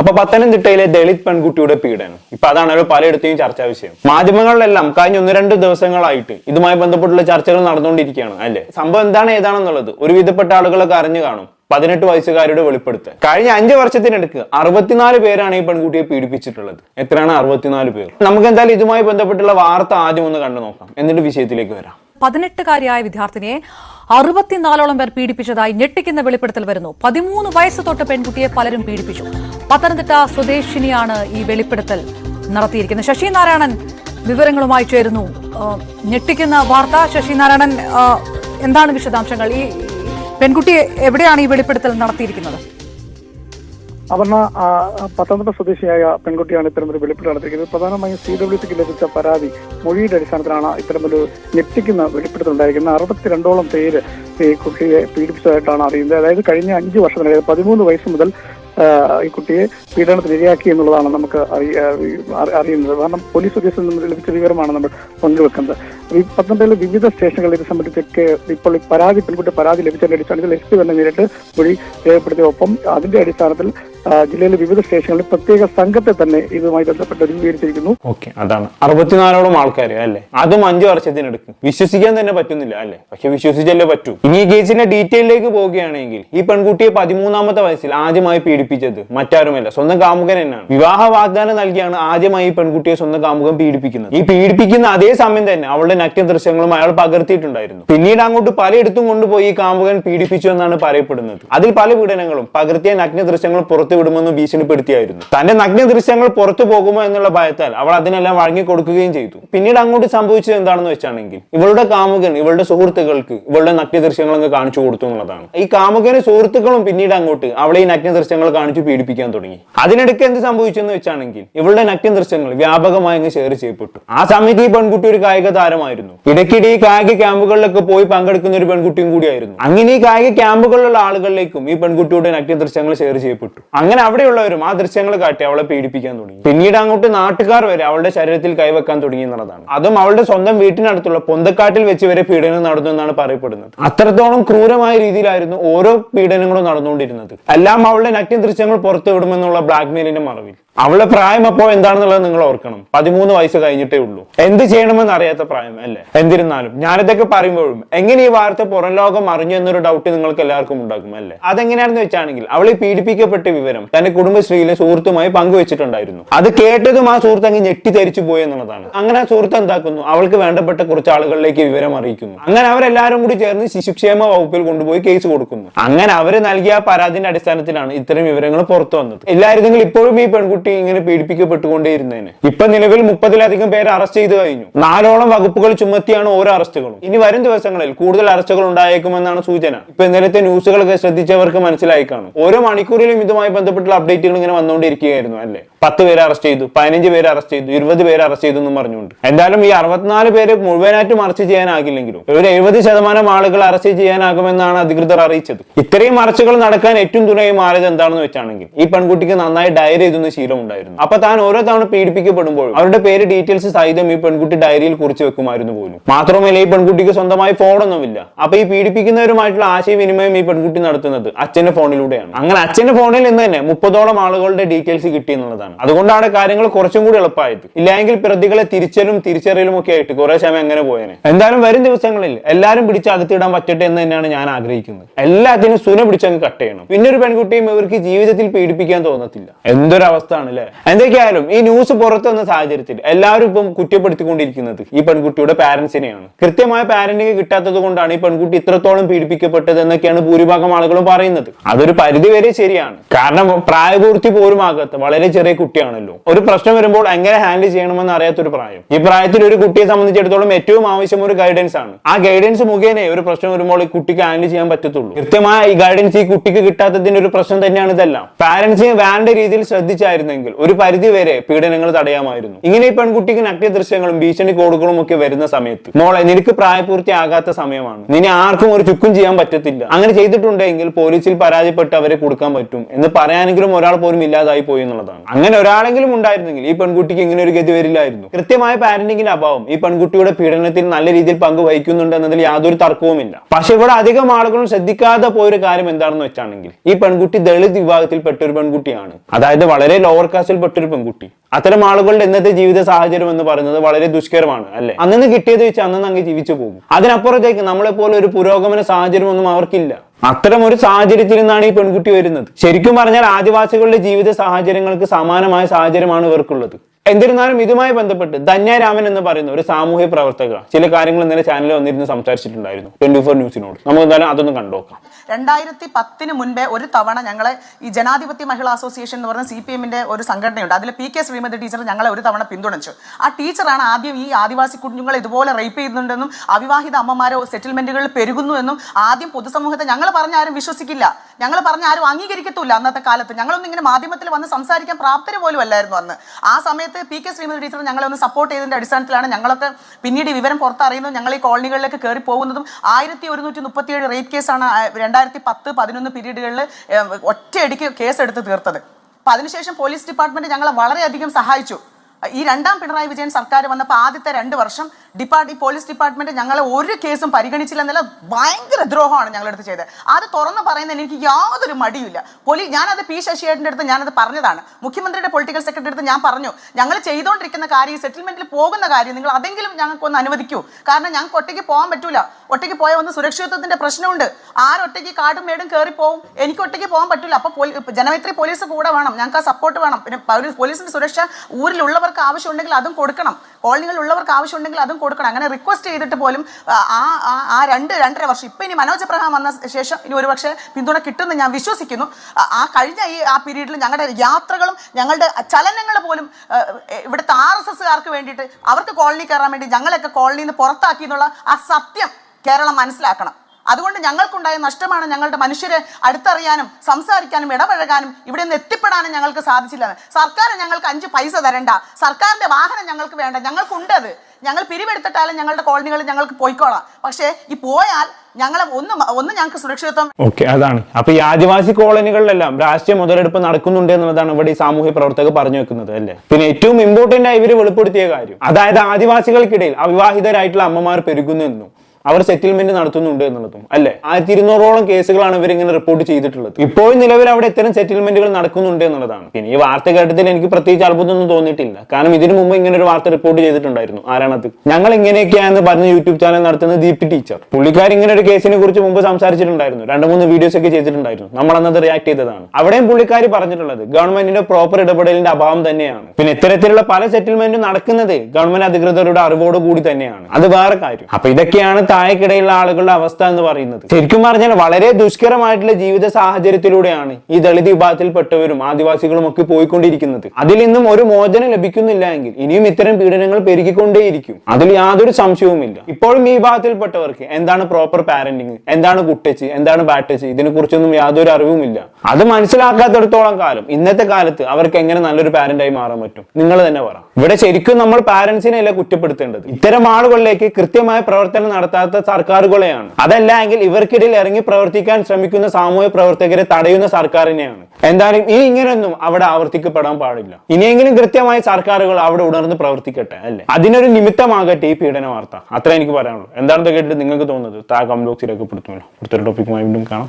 അപ്പൊ പത്തനംതിട്ടയിലെ ദളിത് പെൺകുട്ടിയുടെ പീഡനം. ഇപ്പൊ അതാണല്ലോ പലയിടത്തെയും ചർച്ചാ വിഷയം. മാധ്യമങ്ങളിലെല്ലാം കഴിഞ്ഞ ഒന്ന് രണ്ട് ദിവസങ്ങളായിട്ട് ഇതുമായി ബന്ധപ്പെട്ടുള്ള ചർച്ചകൾ നടന്നുകൊണ്ടിരിക്കുകയാണ് അല്ലെ? സംഭവം എന്താണ് ഏതാണെന്നുള്ളത് ഒരുവിധപ്പെട്ട ആളുകളൊക്കെ അറിഞ്ഞു കാണും. പതിനെട്ട് വയസ്സുകാരുടെ വെളിപ്പെടുത്തൽ. കഴിഞ്ഞ അഞ്ച് വർഷത്തിനടുക്ക് അറുപത്തിനാല് പേരാണ് ഈ പെൺകുട്ടിയെ പീഡിപ്പിച്ചിട്ടുള്ളത്. എത്രയാണ് അറുപത്തിനാല് പേർ? നമുക്ക് എന്തായാലും ഇതുമായി ബന്ധപ്പെട്ടുള്ള വാർത്ത ആദ്യം ഒന്ന് കണ്ടു നോക്കാം എന്നിട്ട് വിഷയത്തിലേക്ക് വരാം. പതിനെട്ടുകാരിയായ വിദ്യാർത്ഥിനിയെ അറുപത്തിനാലോളം പേർ പീഡിപ്പിച്ചതായി ഞെട്ടിക്കുന്ന വെളിപ്പെടുത്തൽ വരുന്നു. പതിമൂന്ന് വയസ്സ് തൊട്ട് പെൺകുട്ടിയെ പലരും പീഡിപ്പിച്ചു. പത്തനംതിട്ട സ്വദേശിനിയാണ് ഈ വെളിപ്പെടുത്തൽ നടത്തിയിരിക്കുന്നത്. ശശിനാരായണൻ വിവരങ്ങളുമായി ചേരുന്നു. ഞെട്ടിക്കുന്ന വാർത്ത. ശശി നാരായണൻ എന്താണ് വിശദാംശങ്ങൾ? ഈ പെൺകുട്ടി എവിടെയാണ് ഈ വെളിപ്പെടുത്തൽ നടത്തിയിരിക്കുന്നത്? അപർണ പത്തനംതിട്ട സ്വദേശിയായ പെൺകുട്ടിയാണ് ഇത്തരമൊരു വെളിപ്പെടുത്തൽ നടത്തിയിരിക്കുന്നത്. പ്രധാനമായും സി ഡബ്ല്യു സിക്ക് ലഭിച്ച പരാതി മൊഴിയുടെ അടിസ്ഥാനത്തിലാണ് ഇത്തരമൊരു ഞെട്ടിക്കുന്ന വെളിപ്പെടുത്തൽ ഉണ്ടായിരിക്കുന്നത് അറുപത്തിരണ്ടോളം പേര് ഈ കുട്ടിയെ പീഡിപ്പിച്ചതായിട്ടാണ് അറിയുന്നത്. അതായത് കഴിഞ്ഞ അഞ്ച് വർഷത്തിനിടെ പതിമൂന്ന് വയസ്സ് മുതൽ ഈ കുട്ടിയെ പീഡനത്തിന് ഇരയാക്കി എന്നുള്ളതാണ് നമുക്ക് അറിയുന്നത്. കാരണം പോലീസ് ഉദ്യോഗസ്ഥരിൽ നിന്ന് ലഭിച്ച വിവരമാണ് നമ്മൾ പങ്കുവെക്കുന്നത്. ഈ പത്തനംതിട്ടയിലെ വിവിധ സ്റ്റേഷനുകളെ സംബന്ധിച്ചൊക്കെ ഇപ്പോൾ ഈ പരാതി പെൺകുട്ടി പരാതി ലഭിച്ചതിന്റെ അടിസ്ഥാനത്തിൽ എസ് പി തന്നെ നേരിട്ട് മൊഴി രേഖപ്പെടുത്തിയ ഒപ്പം അതിന്റെ അടിസ്ഥാനത്തിൽ ജില്ലയിലെ വിവിധ സ്റ്റേഷനുകളിൽ പ്രത്യേക സംഘത്തെ തന്നെ ഇതുമായി ബന്ധപ്പെട്ട് രൂപീകരിച്ചിരിക്കുന്നു. ഓക്കെ അതാണ്. അറുപത്തിനാലോളം ആൾക്കാർ അല്ലെ? അതും അഞ്ചു വർഷത്തിനെടുക്കും വിശ്വസിക്കാൻ തന്നെ പറ്റുന്നില്ല അല്ലെ? പക്ഷെ വിശ്വസിച്ചല്ലേ പറ്റൂ. ഇനി കേസിന്റെ ഡീറ്റെയിലേക്ക് പോവുകയാണെങ്കിൽ ഈ പെൺകുട്ടിയെ പതിമൂന്നാമത്തെ വയസ്സിൽ ആദ്യമായി പീഡിപ്പിച്ചത് മറ്റാരുമല്ല സ്വന്തം കാമുകൻ തന്നെയാണ്. വിവാഹ വാഗ്ദാനം നൽകിയാണ് ആദ്യമായി ഈ പെൺകുട്ടിയെ സ്വന്തം കാമുകൻ പീഡിപ്പിക്കുന്നത്. ഈ പീഡിപ്പിക്കുന്ന അതേ സമയം തന്നെ അവളുടെ നഗ്ന ദൃശ്യങ്ങളും അയാൾ പകർത്തിയിട്ടുണ്ടായിരുന്നു. പിന്നീട് അങ്ങോട്ട് പലയിടത്തും കൊണ്ടുപോയി ഈ കാമുകൻ പീഡിപ്പിച്ചു എന്നാണ് പറയപ്പെടുന്നത്. അതിൽ പല പീഡനങ്ങളും പകർത്തിയ നഗ്ന ദൃശ്യങ്ങൾ പുറത്തുവിടുമെന്ന് ഭീഷണിപ്പെടുത്തിയായിരുന്നു. തന്റെ നഗ്ന ദൃശ്യങ്ങൾ പുറത്തു പോകുമോ എന്നുള്ള ഭയത്താൽ അവൾ അതിനെല്ലാം വഴങ്ങി കൊടുക്കുകയും ചെയ്തു. പിന്നീട് അങ്ങോട്ട് സംഭവിച്ചത് എന്താണെന്ന് വെച്ചാണെങ്കിൽ ഇവളുടെ കാമുകൻ ഇവളുടെ സുഹൃത്തുക്കൾക്ക് ഇവളുടെ നഗ്ന ദൃശ്യങ്ങളൊക്കെ കാണിച്ചു കൊടുത്തു എന്നുള്ളതാണ്. ഈ കാമുകന് സുഹൃത്തുക്കളും പിന്നീട് അങ്ങോട്ട് അവളെ ഈ നഗ്ന ദൃശ്യങ്ങൾ കാണിച്ചു പീഡിപ്പിക്കാൻ തുടങ്ങി. അതിനിടയ്ക്ക് എന്ത് സംഭവിച്ചെന്ന് വെച്ചാണെങ്കിൽ ഇവളുടെ നഗ്ന ദൃശ്യങ്ങൾ വ്യാപകമായി അങ്ങ് ഷെയർ ചെയ്യപ്പെട്ടു. ആ സമയത്ത് ഈ പെൺകുട്ടി ഒരു കായിക താരമായിരുന്നു ഇടയ്ക്കിടെ ഈ കായിക ക്യാമ്പുകളിലൊക്കെ പോയി പങ്കെടുക്കുന്ന ഒരു പെൺകുട്ടിയും കൂടിയായിരുന്നു. അങ്ങനെ ഈ കായിക ക്യാമ്പുകളിലുള്ള ആളുകളിലേക്കും ഈ പെൺകുട്ടിയുടെ നഗ്ന ദൃശ്യങ്ങൾ ഷെയർ ചെയ്യപ്പെട്ടു. അങ്ങനെ അവിടെയുള്ളവരും ആ ദൃശ്യങ്ങൾ കാട്ടി അവളെ പീഡിപ്പിക്കാൻ തുടങ്ങി. പിന്നീട് അങ്ങോട്ട് നാട്ടുകാർ വരെ അവളുടെ ശരീരത്തിൽ കൈവെക്കാൻ തുടങ്ങി എന്നുള്ളതാണ്. അതും അവളുടെ സ്വന്തം വീട്ടിനടുത്തുള്ള പൊന്തക്കാട്ടിൽ വെച്ച് വരെ പീഡനം നടന്നു എന്നാണ് പറയപ്പെടുന്നത്. അത്രത്തോളം ക്രൂരമായ രീതിയിലായിരുന്നു ഓരോ പീഡനങ്ങളും നടന്നുകൊണ്ടിരുന്നത്. എല്ലാം അവളുടെ നഗ്ന ദൃശ്യങ്ങൾ പുറത്തുവിടുമെന്നുള്ള ബ്ലാക്ക്മെയിലിന്റെ മറവിൽ. അവളുടെ പ്രായം അപ്പോൾ എന്താണെന്നുള്ളത് നിങ്ങൾ ഓർക്കണം. പതിമൂന്ന് വയസ്സ് കഴിഞ്ഞിട്ടേ ഉള്ളൂ. എന്ത് ചെയ്യണമെന്ന് അറിയാത്ത പ്രായം അല്ലേ? എന്നിരുന്നാലും ഞാനിതൊക്കെ പറയുമ്പോഴും എങ്ങനെ ഈ വാർത്ത പുറം ലോകം അറിഞ്ഞു എന്നൊരു ഡൗട്ട് നിങ്ങൾക്ക് എല്ലാവർക്കും ഉണ്ടാക്കും അല്ലേ? അതെങ്ങനെയാണെന്ന് വെച്ചാണെങ്കിൽ അവളെ പീഡിപ്പിക്കപ്പെട്ട വിവരം തന്റെ കുടുംബശ്രീയിലെ സുഹൃത്തുമായി പങ്കുവെച്ചിട്ടുണ്ടായിരുന്നു. അത് കേട്ടതും ആ സുഹൃത്ത് അങ്ങ് ഞെട്ടിത്തരിച്ചു പോയി എന്നുള്ളതാണ്. അങ്ങനെ ആ സുഹൃത്ത് എന്താക്കുന്നു? അവൾക്ക് വേണ്ടപ്പെട്ട കുറച്ച് ആളുകളിലേക്ക് വിവരം അറിയിക്കുന്നു. അങ്ങനെ അവരെല്ലാവരും കൂടി ചേർന്ന് ശിശുക്ഷേമ വകുപ്പിൽ കൊണ്ടുപോയി കേസ് കൊടുക്കുന്നു. അങ്ങനെ അവർ നൽകിയ പരാതിന്റെ അടിസ്ഥാനത്തിലാണ് ഇത്തരം വിവരങ്ങൾ പുറത്തു വന്നത്. എല്ലായിരുന്നെങ്കിൽ ഇപ്പോഴും ഈ പെൺകുട്ടി ഇങ്ങനെ പീഡിപ്പിക്കപ്പെട്ടുകൊണ്ടേയിരുന്നതിന് ഇപ്പൊ നിലവിൽ മുപ്പതിലധികം പേരെ അറസ്റ്റ് ചെയ്തു കഴിഞ്ഞു. നാലോളം വകുപ്പുകൾ ചുമത്തിയാണ് ഓരോ അറസ്റ്റുകളും. ഇനി വരും ദിവസങ്ങളിൽ കൂടുതൽ അറസ്റ്റുകൾ ഉണ്ടായേക്കുമെന്നാണ് സൂചന. ഇപ്പൊ ഇന്നലത്തെ ന്യൂസുകളൊക്കെ ശ്രദ്ധിച്ചവർക്ക് മനസ്സിലായി കാണും. ഓരോ മണിക്കൂറിലും ഇതുമായി ബന്ധപ്പെട്ടുള്ള അപ്ഡേറ്റുകൾ ഇങ്ങനെ വന്നുകൊണ്ടിരിക്കുകയായിരുന്നു അല്ലേ? പത്ത് പേരെ അറസ്റ്റ് ചെയ്തു പതിനഞ്ച് പേരെ അറസ്റ്റ് ചെയ്തു ഇരുപത് പേരെ അറസ്റ്റ് ചെയ്തു എന്നും പറഞ്ഞുകൊണ്ട്. എന്തായാലും ഈ അറുപത്തിനാല് പേര് മുഴുവനായിട്ടും അറസ്റ്റ് ചെയ്യാനാകില്ലെങ്കിലും ഒരു എഴുപത് ശതമാനം ആളുകൾ അറസ്റ്റ് ചെയ്യാനാകുമെന്നാണ് അധികൃതർ അറിയിച്ചത്. ഇത്രയും അറസ്റ്റുകൾ നടക്കാൻ ഏറ്റവും തുണയും മാറിയത് എന്താണെന്ന് വെച്ചാണെങ്കിൽ ഈ പെൺകുട്ടിക്ക് നന്നായി ഡയറി എഴുതുന്ന ശീലം ഉണ്ടായിരുന്നു. അപ്പൊ താൻ ഓരോ തവണ പീഡിപ്പിക്കപ്പെടുമ്പോൾ അവരുടെ പേര് ഡീറ്റെയിൽസ് സഹിതം ഈ പെൺകുട്ടി ഡയറിയിൽ കുറിച്ച് വെക്കുമായിരുന്നു പോലും. മാത്രമല്ല ഈ പെൺകുട്ടിക്ക് സ്വന്തമായി ഫോണൊന്നുമില്ല. അപ്പൊ ഈ പീഡിപ്പിക്കുന്നവരുമായിട്ടുള്ള ആശയവിനിമയം ഈ പെൺകുട്ടി നടത്തുന്നത് അച്ഛന്റെ ഫോണിലൂടെയാണ്. അങ്ങനെ അച്ഛന്റെ ഫോണിൽ നിന്ന് തന്നെ മുപ്പതോളം ആളുകളുടെ ഡീറ്റെയിൽസ് കിട്ടി എന്നുള്ളതാണ്. അതുകൊണ്ടാണ് കാര്യങ്ങൾ കുറച്ചും കൂടി എളുപ്പമായത്. ഇല്ലെങ്കിൽ പ്രതികളെ തിരിച്ചലും തിരിച്ചറിയലും ഒക്കെ ആയിട്ട് കുറെ സമയം അങ്ങനെ പോയേനെ. എന്തായാലും വരും ദിവസങ്ങളിൽ എല്ലാവരും പിടിച്ച് അകത്തിടാൻ പറ്റട്ടെ എന്ന് തന്നെയാണ് ഞാൻ ആഗ്രഹിക്കുന്നത്. എല്ലാത്തിനും സുന പിടിച്ചങ്ങ് കട്ട് ചെയ്യണം. പിന്നെ ഒരു പെൺകുട്ടിയും ഇവർക്ക് ജീവിതത്തിൽ പീഡിപ്പിക്കാൻ തോന്നത്തില്ല. എന്തൊരവസ്ഥ ആണ് അല്ലെ എന്തൊക്കെയായാലും ഈ ന്യൂസ് പുറത്തു വന്ന സാഹചര്യത്തിൽ എല്ലാവരും ഇപ്പം കുറ്റപ്പെടുത്തിക്കൊണ്ടിരിക്കുന്നത് ഈ പെൺകുട്ടിയുടെ പാരന്റ്സിനെയാണ് കൃത്യമായ പാരന്റിങ് കിട്ടാത്തത് കൊണ്ടാണ് ഈ പെൺകുട്ടി ഇത്രത്തോളം പീഡിപ്പിക്കപ്പെട്ടത് എന്നൊക്കെയാണ് ഭൂരിഭാഗം ആളുകളും പറയുന്നത്. അതൊരു പരിധി വരെ ശരിയാണ്. കാരണം പ്രായപൂർത്തി പോലും ആകാത്ത വളരെ ചെറിയ കുട്ടിയാണല്ലോ. ഒരു പ്രശ്നം വരുമ്പോൾ എങ്ങനെ ഹാൻഡിൽ ചെയ്യണമെന്ന് അറിയാത്ത ഒരു പ്രായം. ഈ പ്രായത്തിൽ ഒരു കുട്ടിയെ സംബന്ധിച്ചിടത്തോളം ഏറ്റവും ആവശ്യം ഒരു ഗൈഡൻസ് ആണ്. ആ ഗൈഡൻസ് മുഖേന ഒരു പ്രശ്നം വരുമ്പോൾ ഈ കുട്ടിക്ക് ഹാൻഡിൽ ചെയ്യാൻ പറ്റത്തുള്ളൂ. കൃത്യമായ ഈ ഗൈഡൻസ് ഈ കുട്ടിക്ക് കിട്ടാത്തതിന്റെ ഒരു പ്രശ്നം തന്നെയാണ് ഇതെല്ലാം. പാരന്റ്സിനെ വേണ്ട രീതിയിൽ ശ്രദ്ധിച്ചായിരുന്നെങ്കിൽ ഒരു പരിധി വരെ പീഡനങ്ങൾ തടയാമായിരുന്നു. ഇങ്ങനെ ഈ പെൺകുട്ടിക്ക് നട്ടിയ ദൃശ്യങ്ങളും ഭീഷണി കോടുകളും ഒക്കെ വരുന്ന സമയത്ത് മോളെ നിനക്ക് പ്രായപൂർത്തിയാകാത്ത സമയമാണ്. നിന്നെ ആർക്കും ഒരു ചുക്കും ചെയ്യാൻ പറ്റത്തില്ല. അങ്ങനെ ചെയ്തിട്ടുണ്ടെങ്കിൽ പോലീസിൽ പരാജയപ്പെട്ട് അവരെ കൊടുക്കാൻ പറ്റും എന്ന് പറയാനെങ്കിലും ഒരാൾ പോലും ഇല്ലാതായി പോയി എന്നുള്ളതാണ്. അങ്ങനെ ഒരാളെങ്കിലും ഉണ്ടായിരുന്നെങ്കിൽ ഈ പെൺകുട്ടിക്ക് ഇങ്ങനെ ഒരു ഗതി വരില്ലായിരുന്നു. കൃത്യമായ പാരന്റിങ്ങിന്റെ അഭാവം ഈ പെൺകുട്ടിയുടെ പീഡനത്തിൽ നല്ല രീതിയിൽ പങ്ക് വഹിക്കുന്നുണ്ട് എന്നതിൽ യാതൊരു തർക്കവുമില്ല. പക്ഷെ ഇവിടെ അധികം ആളുകളും ശ്രദ്ധിക്കാതെ പോയൊരു കാര്യം എന്താണെന്ന് വെച്ചാണെങ്കിൽ ഈ പെൺകുട്ടി ദളിത് വിഭാഗത്തിൽപ്പെട്ട ഒരു പെൺകുട്ടിയാണ്. അതായത് വളരെ ലോവർ കാസ്റ്റിൽ പെട്ടൊരു പെൺകുട്ടി. അത്തരം ആളുകളുടെ ഇന്നത്തെ ജീവിത സാഹചര്യം എന്ന് പറയുന്നത് വളരെ ദുഷ്കരമാണ് അല്ലെ? അന്നു കിട്ടിയത് വെച്ച് അന്നു അങ്ങ് ജീവിച്ചു പോകും. അതിനപ്പുറത്തേക്ക് നമ്മളെ പോലെ ഒരു പുരോഗമന സാഹചര്യം ഒന്നും അവർക്കില്ല. അത്തരം ഒരു സാഹചര്യത്തിൽ നിന്നാണ് ഈ പെൺകുട്ടി വരുന്നത്. ശരിക്കും പറഞ്ഞാൽ ആദിവാസികളുടെ ജീവിത സാഹചര്യങ്ങൾക്ക് സമാനമായ സാഹചര്യമാണ് ഇവർക്കുള്ളത്. എന്നിരുന്നാലും ഇതുമായി ബന്ധപ്പെട്ട് ധന്യാരാമൻ എന്ന് പറയുന്ന ഒരു സാമൂഹ്യ പ്രവർത്തക ചില കാര്യങ്ങൾ ഇന്നലെ ചാനലിൽ വന്നിരുന്ന് സംസാരിച്ചിട്ടുണ്ടായിരുന്നു. ട്വന്റി ഫോർ ന്യൂസിനോട് നമുക്ക് എന്തായാലും അതൊന്ന് കണ്ടുനോക്കാം രണ്ടായിരത്തി പത്തിന് മുൻപേ ഒരു തവണ ഞങ്ങളെ ഈ ജനാധിപത്യ മഹിളാ അസോസിയേഷൻ എന്ന് പറഞ്ഞ സി പി എമ്മിന്റെ ഒരു സംഘടനയുണ്ട്. അതിൽ പി കെ ശ്രീമതി ടീച്ചർ ഞങ്ങളെ ഒരു തവണ പിന്തുണച്ചു. ആ ടീച്ചറാണ് ആദ്യം ഈ ആദിവാസി കുഞ്ഞുങ്ങളെ ഇതുപോലെ റേപ്പ് ചെയ്യുന്നുണ്ടെന്നും അവിവാഹിത അമ്മമാരോ സെറ്റിൽമെന്റുകളിൽ പെരുകുന്നു എന്നും ആദ്യം പൊതുസമൂഹത്തെ ഞങ്ങൾ പറഞ്ഞ ആരും വിശ്വസിക്കില്ല. ഞങ്ങൾ പറഞ്ഞ ആരും അംഗീകരിക്കത്തില്ല അന്നത്തെ കാലത്ത്. ഞങ്ങളൊന്നും ഇങ്ങനെ മാധ്യമത്തിൽ വന്ന് സംസാരിക്കാൻ പ്രാപ്തര് പോലും അല്ലായിരുന്നു അന്ന്. ആ സമയത്ത് പി കെ ശ്രീമതി ടീച്ചർ ഞങ്ങളെ ഒന്ന് സപ്പോർട്ട് ചെയ്തതിന്റെ അടിസ്ഥാനത്തിലാണ് ഞങ്ങളൊക്കെ പിന്നീട് വിവരം പുറത്തറിയുന്നത്. ഞങ്ങൾ ഈ കോളനികളിലേക്ക് കയറി പോകുന്നതും ആയിരത്തി ഒരുന്നൂറ്റി മുപ്പത്തിയേഴ് റേപ്പ് കേസാണ് രണ്ടായിരത്തി പത്ത് പതിനൊന്ന് പീരീഡുകളിൽ ഒറ്റയടിക്ക് കേസ് എടുത്ത് തീർത്തത്. അപ്പം അതിനുശേഷം പോലീസ് ഡിപ്പാർട്ട്മെന്റ് ഞങ്ങളെ വളരെയധികം സഹായിച്ചു. ഈ രണ്ടാം പിണറായി വിജയൻ സർക്കാർ വന്നപ്പോൾ ആദ്യത്തെ രണ്ട് വർഷം ഡിപ്പാർട്ട് ഈ പോലീസ് ഡിപ്പാർട്ട്മെന്റ് ഞങ്ങളെ ഒരു കേസും പരിഗണിച്ചില്ല എന്നല്ല ഭയങ്കര ദ്രോഹമാണ് ഞങ്ങളുടെ ഞങ്ങളെടുത്ത് ചെയ്തത്. അത് തുറന്ന് പറയുന്നതിന് എനിക്ക് യാതൊരു മടിയില്ല പോലീ ഞാനത് പി ശശിയേട്ടന്റെ അടുത്ത് ഞാനത് പറഞ്ഞതാണ്. മുഖ്യമന്ത്രിയുടെ പൊളിറ്റിക്കൽ സെക്രട്ടറി അടുത്ത് ഞാൻ പറഞ്ഞു ഞങ്ങൾ ചെയ്തുകൊണ്ടിരിക്കുന്ന കാര്യം ഈ സെറ്റിൽമെന്റിൽ പോകുന്ന കാര്യം നിങ്ങൾ അതെങ്കിലും ഞങ്ങൾക്ക് ഒന്ന് അനുവദിക്കൂ. കാരണം ഞങ്ങൾക്ക് ഒറ്റയ്ക്ക് പോകാൻ പറ്റൂല. ഒറ്റയ്ക്ക് പോയാൽ ഒന്ന് സുരക്ഷിതത്വത്തിന്റെ പ്രശ്നമുണ്ട്. ആരൊറ്റയ്ക്ക് കാടും മേടും കയറി പോകും എനിക്ക് ഒറ്റയ്ക്ക് പോകാൻ പറ്റില്ല അപ്പോൾ ജനമൈത്രി പോലീസ് കൂടെ വേണം. ഞങ്ങൾക്ക് ആ സപ്പോർട്ട് വേണം. പിന്നെ പോലീസിന്റെ സുരക്ഷ ഊരിലുള്ളവർക്ക് ആവശ്യമുണ്ടെങ്കിൽ അതും കൊടുക്കണം. കോളനികളിലുള്ളവർക്ക് ആവശ്യമുണ്ടെങ്കിൽ അതും കൊടുക്കണം. അങ്ങനെ റിക്വസ്റ്റ് ചെയ്തിട്ട് പോലും ആ ആ- രണ്ട് രണ്ടര വർഷം. ഇപ്പം ഇനി മനോജ് എബ്രഹാം വന്ന ശേഷം ഇനി ഒരുപക്ഷെ പിന്തുണ കിട്ടുമെന്ന് ഞാൻ വിശ്വസിക്കുന്നു. ആ കഴിഞ്ഞ ഈ ആ പീരീഡിൽ ഞങ്ങളുടെ യാത്രകളും ഞങ്ങളുടെ ചലനങ്ങൾ പോലും ഇവിടുത്തെ ആർ എസ് എസ്സുകാർക്ക് വേണ്ടിയിട്ട് അവർക്ക് കോളനി കയറാൻ വേണ്ടി ഞങ്ങളൊക്കെ കോളനിയിൽ നിന്ന് പുറത്താക്കി എന്നുള്ള ആ സത്യം കേരളം മനസ്സിലാക്കണം. അതുകൊണ്ട് ഞങ്ങൾക്കുണ്ടായ നഷ്ടമാണ് ഞങ്ങളുടെ മനുഷ്യരെ അടുത്തറിയാനും സംസാരിക്കാനും ഇടപഴകാനും ഇവിടെ നിന്ന് എത്തിപ്പെടാനും ഞങ്ങൾക്ക് സാധിച്ചില്ല. സർക്കാർ ഞങ്ങൾക്ക് അഞ്ച് പൈസ തരണ്ട. സർക്കാരിന്റെ വാഹനം ഞങ്ങൾക്ക് വേണ്ട. ഞങ്ങൾക്കുണ്ടത് ഞങ്ങൾ പിരിവെടുത്തിട്ടാലും ഞങ്ങളുടെ കോളനികളിൽ ഞങ്ങൾക്ക് പോയിക്കോളാം. പക്ഷേ ഈ പോയാൽ ഞങ്ങളെ ഒന്ന് ഒന്ന് ഞങ്ങൾക്ക് സുരക്ഷിതത്വം ഓക്കെ അതാണ്. അപ്പൊ ഈ ആദിവാസി കോളനികളിലെല്ലാം രാഷ്ട്രീയ മുതലെടുപ്പ് നടക്കുന്നുണ്ട് എന്നുള്ളതാണ് ഇവിടെ ഈ സാമൂഹ്യ പ്രവർത്തകർ പറഞ്ഞു വെക്കുന്നത് അല്ലേ? പിന്നെ ഏറ്റവും ഇമ്പോർട്ടന്റ് ആയി ഇവർ വെളിപ്പെടുത്തിയ കാര്യം. അതായത് ആദിവാസികൾക്കിടയിൽ അവിവാഹിതരായിട്ടുള്ള അമ്മമാർ പെരുകുന്നു എന്നും. അവർ സെറ്റിൽമെന്റ് നടത്തുന്നുണ്ട് എന്നുള്ളതും അല്ലെ? ആയിരത്തി ഇരുന്നൂറോളം കേസുകളാണ് ഇവർ ഇങ്ങനെ റിപ്പോർട്ട് ചെയ്തിട്ടുള്ളത്. ഇപ്പോൾ നിലവിൽ അവിടെ ഇത്തരം സെറ്റിൽമെന്റുകൾ നടക്കുന്നുണ്ട് എന്നുള്ളതാണ്. പിന്നെ ഈ വാർത്ത കേട്ടതിൽ എനിക്ക് പ്രത്യേകിച്ച് അത്ഭുതമൊന്നും തോന്നിയിട്ടില്ല. കാരണം ഇതിനു മുമ്പ് ഇങ്ങനെ ഒരു വാർത്ത റിപ്പോർട്ട് ചെയ്തിട്ടുണ്ടായിരുന്നു. ആരാണത് ഞങ്ങൾ ഇങ്ങനെയൊക്കെയാണെന്ന് പറഞ്ഞ യൂട്യൂബ് ചാനൽ നടത്തുന്ന ദീപ്തി ടീച്ചർ. പുള്ളിക്കാർ ഇങ്ങനെ ഒരു കേസിനെ കുറിച്ച് മുമ്പ് സംസാരിച്ചിട്ടുണ്ടായിരുന്നു. രണ്ട് മൂന്ന് വീഡിയോസ് ഒക്കെ ചെയ്തിട്ടുണ്ടായിരുന്നു. നമ്മൾ അന്നത് റിയാക്ട് ചെയ്തതാണ്. അവിടെയും പുള്ളിക്കാർ പറഞ്ഞിട്ടുള്ളത് ഗവൺമെന്റിന്റെ പ്രോപ്പർ ഇടപെടലിന്റെ അഭാവം തന്നെയാണ്. പിന്നെ ഇത്തരത്തിലുള്ള പല സെറ്റിൽമെന്റും നടക്കുന്നത് ഗവൺമെന്റ് അധികൃതരുടെ അറിവോട് കൂടി തന്നെയാണ്. അത് വേറെ കാര്യം. അപ്പൊ ഇതൊക്കെയാണ് താഴെക്കിടയിലുള്ള ആളുകളുടെ അവസ്ഥ എന്ന് പറയുന്നത്. ശരിക്കും പറഞ്ഞാൽ വളരെ ദുഷ്കരമായിട്ടുള്ള ജീവിത സാഹചര്യത്തിലൂടെയാണ് ഈ ദളിത് വിഭാഗത്തിൽപ്പെട്ടവരും ആദിവാസികളും ഒക്കെ പോയിക്കൊണ്ടിരിക്കുന്നത്. അതിൽ നിന്നും ഒരു മോചനം ലഭിക്കുന്നില്ല എങ്കിൽ ഇനിയും ഇത്തരം പീഡനങ്ങൾ പെരുകിക്കൊണ്ടേയിരിക്കും. അതിൽ യാതൊരു സംശയവുമില്ല. ഇപ്പോഴും ഈ വിഭാഗത്തിൽപ്പെട്ടവർക്ക് എന്താണ് പ്രോപ്പർ പാരന്റിങ് എന്താണ് കുട്ടച്ച്? എന്താണ് ബാറ്റച്ച് ഇതിനെ കുറിച്ചൊന്നും യാതൊരു അറിവുമില്ല. അത് മനസ്സിലാക്കാത്തടത്തോളം കാലം ഇന്നത്തെ കാലത്ത് അവർക്ക് എങ്ങനെ നല്ലൊരു പാരന്റായി മാറാൻ പറ്റും? നിങ്ങൾ തന്നെ പറ. ഇവിടെ ശരിക്കും നമ്മൾ പാരന്റ്സിനെ അല്ല കുറ്റപ്പെടുത്തേണ്ടത്? ഇത്തരം ആളുകളിലേക്ക് കൃത്യമായ പ്രവർത്തനം നടത്താത്ത സർക്കാരുകളെയാണ്. അതല്ല എങ്കിൽ ഇവർക്കിടയിൽ ഇറങ്ങി പ്രവർത്തിക്കാൻ ശ്രമിക്കുന്ന സാമൂഹ്യ പ്രവർത്തകരെ തടയുന്ന സർക്കാരിനെയാണ്. എന്തായാലും ഈ ഇങ്ങനെയൊന്നും അവിടെ ആവർത്തിക്കപ്പെടാൻ പാടില്ല. ഇനിയെങ്കിലും കൃത്യമായി സർക്കാരുകൾ അവിടെ ഉണർന്ന് പ്രവർത്തിക്കട്ടെ അല്ലേ? അതിനൊരു നിമിത്തമാകട്ടെ ഈ പീഡന വാർത്ത. അത്ര എനിക്ക് പറയാനുള്ളൂ. എന്താണെന്ന് കേട്ടിട്ട് നിങ്ങൾക്ക് തോന്നുന്നത് താ കമന്റ് പെടുത്തുമല്ലോ അടുത്തൊരു ടോപ്പിക്കുമായി വീണ്ടും കാണാം.